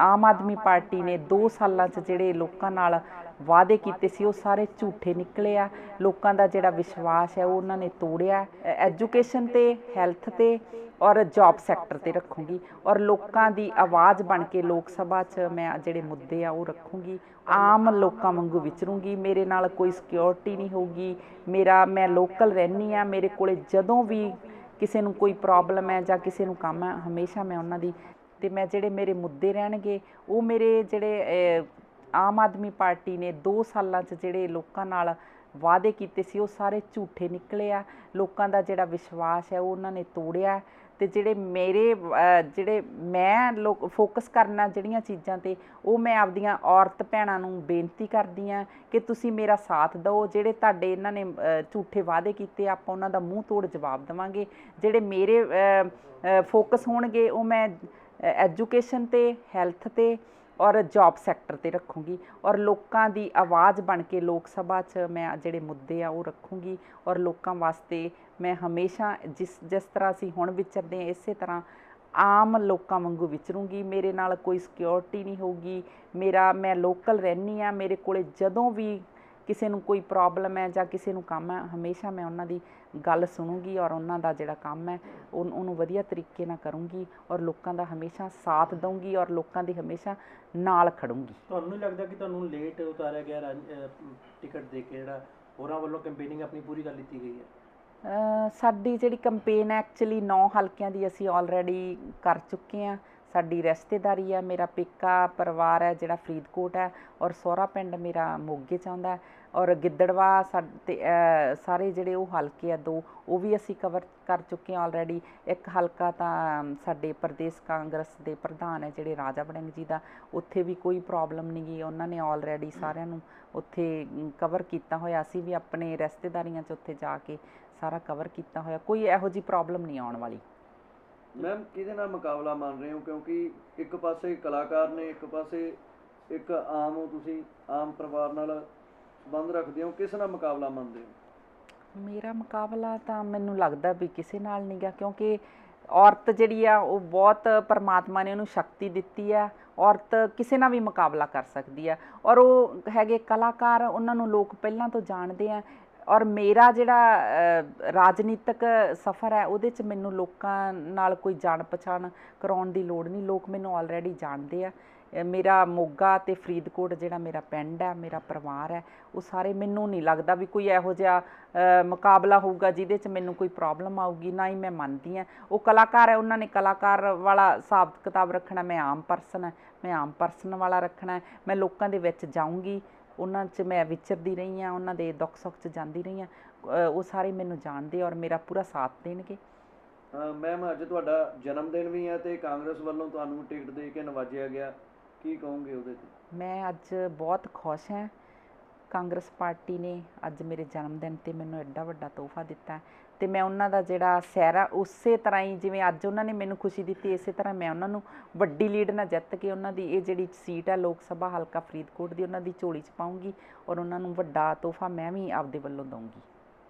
Aam Aadmi party ਨੇ 2 ਸਾਲਾਂ 'ਚ ਜਿਹੜੇ ਲੋਕਾਂ ਨਾਲ ਵਾਅਦੇ ਕੀਤੇ ਸੀ, ਉਹ ਸਾਰੇ ਝੂਠੇ ਨਿਕਲੇ ਆ। ਲੋਕਾਂ ਦਾ ਜਿਹੜਾ ਵਿਸ਼ਵਾਸ ਹੈ, ਉਹ ਉਹਨਾਂ ਨੇ ਤੋੜਿਆ। ਐਜੂਕੇਸ਼ਨ ਤੇ, ਹੈਲਥ ਤੇ ਔਰ ਜੌਬ ਸੈਕਟਰ ਤੇ ਰੱਖੂੰਗੀ। ਔਰ ਲੋਕਾਂ ਦੀ ਆਵਾਜ਼ ਬਣ ਕੇ ਲੋਕ ਸਭਾ 'ਚ ਮੈਂ ਜਿਹੜੇ ਮੁੱਦੇ ਆ, ਉਹ ਰੱਖੂੰਗੀ। ਆਮ ਲੋਕਾਂ ਵਾਂਗੂ ਵਿਚਰੂੰਗੀ। ਮੇਰੇ ਨਾਲ ਕੋਈ ਸਿਕਿਉਰਿਟੀ ਨਹੀਂ ਹੋਊਗੀ। ਮੇਰਾ, ਮੈਂ ਲੋਕਲ ਰਹਿਣੀ ਆ ਮੇਰੇ ਕੋਲੇ ਜਦੋਂ ਵੀ ਕਿਸੇ ਨੂੰ ਕੋਈ ਪ੍ਰੋਬਲਮ ਹੈ ਜਾਂ ਕਿਸੇ ਨੂੰ ਕੰਮ ਹੈ, ਹਮੇਸ਼ਾ ਮੈਂ ਉਹਨਾਂ ਦੀ ਤੇ ਮੈਂ ਜਿਹੜੇ ਮੇਰੇ ਮੁੱਦੇ ਰਹਿਣਗੇ, ਉਹ ਮੇਰੇ ਜਿਹੜੇ ਆਮ ਆਦਮੀ ਪਾਰਟੀ ਨੇ 2 ਸਾਲਾਂ 'ਚ ਜਿਹੜੇ ਲੋਕਾਂ ਨਾਲ ਵਾਅਦੇ ਕੀਤੇ ਸੀ, ਉਹ ਸਾਰੇ ਝੂਠੇ ਨਿਕਲੇ ਆ। ਲੋਕਾਂ ਦਾ ਜਿਹੜਾ ਵਿਸ਼ਵਾਸ ਹੈ, ਉਹ ਉਹਨਾਂ ਨੇ ਤੋੜਿਆ। ਤੇ ਜਿਹੜੇ ਮੇਰੇ ਜਿਹੜੇ ਮੈਂ ਲੋਕ, ਫੋਕਸ ਕਰਨਾ ਜਿਹੜੀਆਂ ਚੀਜ਼ਾਂ ਤੇ, ਉਹ ਮੈਂ ਆਪਦੀਆਂ ਔਰਤ ਭੈਣਾਂ ਨੂੰ ਬੇਨਤੀ ਕਰਦੀ ਆ ਕਿ ਤੁਸੀਂ ਮੇਰਾ ਸਾਥ ਦਿਓ। ਜਿਹੜੇ ਤੁਹਾਡੇ ਇਹਨਾਂ ਨੇ ਝੂਠੇ ਵਾਅਦੇ ਕੀਤੇ, ਆਪਾਂ ਉਹਨਾਂ ਦਾ ਮੂੰਹ ਤੋੜ ਜਵਾਬ ਦੇਵਾਂਗੇ। ਜਿਹੜੇ ਮੇਰੇ ਫੋਕਸ ਹੋਣਗੇ, ਉਹ ਮੈਂ ਐਜੂਕੇਸ਼ਨ ਤੇ ਹੈਲਥ ਤੇ ਔਰ ਜੌਬ ਸੈਕਟਰ ਤੇ ਰੱਖੂੰਗੀ। ਔਰ ਲੋਕਾਂ ਦੀ ਆਵਾਜ਼ ਬਣ ਕੇ ਲੋਕ ਸਭਾ 'ਚ ਮੈਂ ਜਿਹੜੇ ਮੁੱਦੇ ਆ ਉਹ ਰੱਖੂੰਗੀ। ਔਰ ਲੋਕਾਂ ਵਾਸਤੇ ਮੈਂ ਹਮੇਸ਼ਾ ਜਿਸ ਜਿਸ ਤਰ੍ਹਾਂ ਅਸੀਂ ਹੁਣ ਵਿਚਰਦੇ ਹਾਂ, ਇਸੇ ਤਰ੍ਹਾਂ ਆਮ ਲੋਕਾਂ ਵਾਂਗੂ ਵਿਚਰੂੰਗੀ। ਮੇਰੇ ਨਾਲ ਕੋਈ ਸਿਕਿਉਰਿਟੀ ਨਹੀਂ ਹੋਊਗੀ। ਮੇਰਾ, ਮੈਂ ਲੋਕਲ ਰਹਿਣੀ ਆ ਮੇਰੇ ਕੋਲੇ ਜਦੋਂ ਵੀ ਕਿਸੇ ਨੂੰ ਕੋਈ ਪ੍ਰੋਬਲਮ ਹੈ ਜਾਂ ਕਿਸੇ ਨੂੰ ਕੰਮ ਹੈ ਹਮੇਸ਼ਾ ਮੈਂ ਉਹਨਾਂ ਦੀ ਗੱਲ ਸੁਣੂੰਗੀ ਔਰ ਉਹਨਾਂ ਦਾ ਜਿਹੜਾ ਕੰਮ ਹੈ ਉਹਨ- ਵਧੀਆ ਤਰੀਕੇ ਨਾਲ ਕਰੂੰਗੀ ਔਰ ਲੋਕਾਂ ਦਾ ਹਮੇਸ਼ਾ ਸਾਥ ਦਊਂਗੀ ਔਰ ਲੋਕਾਂ ਦੀ ਹਮੇਸ਼ਾ ਨਾਲ ਖੜੂੰਗੀ। ਤੁਹਾਨੂੰ ਨਹੀਂ ਲੱਗਦਾ ਕਿ ਤੁਹਾਨੂੰ ਲੇਟ ਉਤਾਰਿਆ ਗਿਆ ਟਿਕਟ ਦੇ ਕੇ ਜਿਹੜਾ ਹੋਰਾਂ ਵੱਲੋਂ ਕੈਂਪੇਨਿੰਗ ਆਪਣੀ ਪੂਰੀ ਕਰ ਲਿੱਤੀ ਗਈ ਹੈ? ਸਾਡੀ ਜਿਹੜੀ ਕੰਪੇਨ ਐਕਚੁਅਲੀ 9 ਹਲਕਿਆਂ ਦੀ ਅਸੀਂ ਆਲਰੇਡੀ ਕਰ ਚੁੱਕੇ ਹਾਂ। ਸਾਡੀ ਰਿਸ਼ਤੇਦਾਰੀ ਹੈ ਮੇਰਾ ਪੇਕਾ ਪਰਿਵਾਰ ਹੈ ਜਿਹੜਾ ਫਰੀਦਕੋਟ ਹੈ ਔਰ ਸਹੁਰਾ ਪਿੰਡ ਮੇਰਾ ਮੋਗੇ ਚ ਆਉਂਦਾ ਔਰ ਗਿੱਦੜਵਾ ਸਾਡੇ ਅ, ਸਾਰੇ ਜਿਹੜੇ ਉਹ ਹਲਕੇ ਆ ਦੋ ਉਹ ਵੀ ਅਸੀਂ ਕਵਰ ਕਰ ਚੁੱਕੇ ਹਾਂ ਆਲਰੇਡੀ ਇੱਕ ਹਲਕਾ ਤਾਂ ਸਾਡੇ ਪ੍ਰਦੇਸ਼ ਕਾਂਗਰਸ ਦੇ ਪ੍ਰਧਾਨ ਹੈ ਜਿਹੜੇ ਰਾਜਾ ਵੜਿੰਗ ਜੀ ਦਾ ਉੱਥੇ ਵੀ ਕੋਈ ਪ੍ਰੋਬਲਮ ਨਹੀਂ ਗਈ ਉਹਨਾਂ ਨੇ ਆਲਰੇਡੀ ਸਾਰਿਆਂ ਨੂੰ ਉੱਥੇ ਕਵਰ ਕੀਤਾ ਹੋਇਆ। ਅਸੀਂ ਵੀ ਆਪਣੇ ਰਿਸ਼ਤੇਦਾਰੀਆਂ 'ਚ ਉੱਥੇ ਜਾ ਕੇ ਸਾਰਾ ਕਵਰ ਕੀਤਾ ਹੋਇਆ। ਕੋਈ ਇਹੋ ਜੀ ਪ੍ਰੋਬਲਮ ਨਹੀਂ ਆਉਣ ਵਾਲੀ। ਮੈਮ ਕਿਹਦੇ ਨਾਲ ਮੁਕਾਬਲਾ ਮੰਨ ਰਹੇ ਹੋ? ਕਿਉਂਕਿ ਇੱਕ ਪਾਸੇ ਕਲਾਕਾਰ ਨੇ, ਇੱਕ ਪਾਸੇ ਇੱਕ ਆਮ ਹੋ ਤੁਸੀਂ, ਆਮ ਪਰਿਵਾਰ ਨਾਲ ਸੰਬੰਧ ਰੱਖਦੇ ਹੋ। ਕਿਸ ਨਾਲ ਮੁਕਾਬਲਾ ਮੰਨਦੇ ਹੋ? ਮੇਰਾ ਮੁਕਾਬਲਾ ਤਾਂ ਮੈਨੂੰ ਲੱਗਦਾ ਵੀ ਕਿਸੇ ਨਾਲ ਨਹੀਂ ਗਾ, ਕਿਉਂਕਿ ਔਰਤ ਜਿਹੜੀ ਆ, ਉਹ ਬਹੁਤ ਪਰਮਾਤਮਾ ਨੇ ਉਹਨੂੰ ਸ਼ਕਤੀ ਦਿੱਤੀ ਆ। ਔਰਤ ਕਿਸੇ ਨਾਲ ਵੀ ਮੁਕਾਬਲਾ ਕਰ ਸਕਦੀ ਆ। ਔਰ ਉਹ ਹੈਗੇ ਕਲਾਕਾਰ, ਉਹਨਾਂ ਨੂੰ ਲੋਕ ਪਹਿਲਾਂ ਤੋਂ ਜਾਣਦੇ ਆ। ਔਰ ਮੇਰਾ ਜਿਹੜਾ ਰਾਜਨੀਤਿਕ ਸਫ਼ਰ ਹੈ, ਉਹਦੇ 'ਚ ਮੈਨੂੰ ਲੋਕਾਂ ਨਾਲ ਕੋਈ ਜਾਣ ਪਛਾਣ ਕਰਾਉਣ ਦੀ ਲੋੜ ਨਹੀਂ। ਲੋਕ ਮੈਨੂੰ ਆਲਰੇਡੀ ਜਾਣਦੇ ਆ। ਮੇਰਾ ਮੋਗਾ ਤੇ ਫਰੀਦਕੋਟ ਜਿਹੜਾ ਮੇਰਾ ਪਿੰਡ ਹੈ, ਮੇਰਾ ਪਰਿਵਾਰ ਹੈ, ਉਹ ਸਾਰੇ ਮੈਨੂੰ ਨਹੀਂ ਲੱਗਦਾ ਵੀ ਕੋਈ ਇਹੋ ਜਿਹਾ ਮੁਕਾਬਲਾ ਹੋਊਗਾ ਜਿਹਦੇ 'ਚ ਮੈਨੂੰ ਕੋਈ ਪ੍ਰੋਬਲਮ ਆਊਗੀ, ਨਾ ਹੀ ਮੈਂ ਮੰਨਦੀ ਹਾਂ। ਉਹ ਕਲਾਕਾਰ ਹੈ, ਉਹਨਾਂ ਨੇ ਕਲਾਕਾਰ ਵਾਲਾ ਹਿਸਾਬ ਕਿਤਾਬ ਰੱਖਣਾ, ਮੈਂ ਆਮ ਪਰਸਨ ਹੈ, ਮੈਂ ਆਮ ਪਰਸਨ ਵਾਲਾ ਰੱਖਣਾ ਮੈਂ ਲੋਕਾਂ ਦੇ ਵਿੱਚ ਜਾਊਂਗੀ। ਉਹਨਾਂ 'ਚ ਮੈਂ ਵਿਚਰਦੀ ਰਹੀ ਹਾਂ ਉਹਨਾਂ ਦੇ ਦੁੱਖ ਸੁੱਖ 'ਚ ਜਾਂਦੀ ਰਹੀ ਅ, ਉਹ ਸਾਰੇ ਮੈਨੂੰ ਜਾਣਦੇ ਔਰ ਮੇਰਾ ਪੂਰਾ ਸਾਥ ਦੇਣਗੇ। ਮੈਮ ਅੱਜ ਤੁਹਾਡਾ ਜਨਮ ਦਿਨ ਵੀ ਹੈ ਤੇ ਕਾਂਗਰਸ ਵੱਲੋਂ ਤੁਹਾਨੂੰ ਟਿਕਟ ਦੇ ਕੇ ਨਵਾਜਿਆ ਗਿਆ। ਕੀ ਕਹੋਗੇ ਉਹਦੇ ਤੇ? ਮੈਂ ਅੱਜ ਬਹੁਤ ਖੁਸ਼ ਹਾਂ। ਕਾਂਗਰਸ ਪਾਰਟੀ ਨੇ ਅੱਜ ਮੇਰੇ ਜਨਮ ਦਿਨ ਤੇ ਮੈਨੂੰ ਐਡਾ ਵੱਡਾ ਤੋਹਫਾ ਦਿੱਤਾ। ਤੇ ਮੈਂ ਉਹਨਾਂ ਦਾ ਜਿਹੜਾ ਸਹਿਰਾ ਉਸੇ ਤਰ੍ਹਾਂ ਹੀ ਜਿਵੇਂ ਅੱਜ ਉਹਨਾਂ ਨੇ ਮੈਨੂੰ ਖੁਸ਼ੀ ਦਿੱਤੀ, ਇਸੇ ਤਰ੍ਹਾਂ ਮੈਂ ਉਹਨਾਂ ਨੂੰ ਵੱਡੀ ਲੀਡ ਨਾਲ ਜਿੱਤ ਕੇ ਉਹਨਾਂ ਦੀ ਇਹ ਜਿਹੜੀ ਸੀਟ ਹੈ ਲੋਕ ਸਭਾ ਹਲਕਾ ਫਰੀਦਕੋਟ ਦੀ ਉਹਨਾਂ ਦੀ ਝੋਲੀ 'ਚ ਪਾਉਂਗੀ ਔਰ ਉਹਨਾਂ ਨੂੰ ਵੱਡਾ ਤੋਹਫਾ ਮੈਂ ਵੀ ਆਪਦੇ ਵੱਲੋਂ ਦਊਂਗੀ।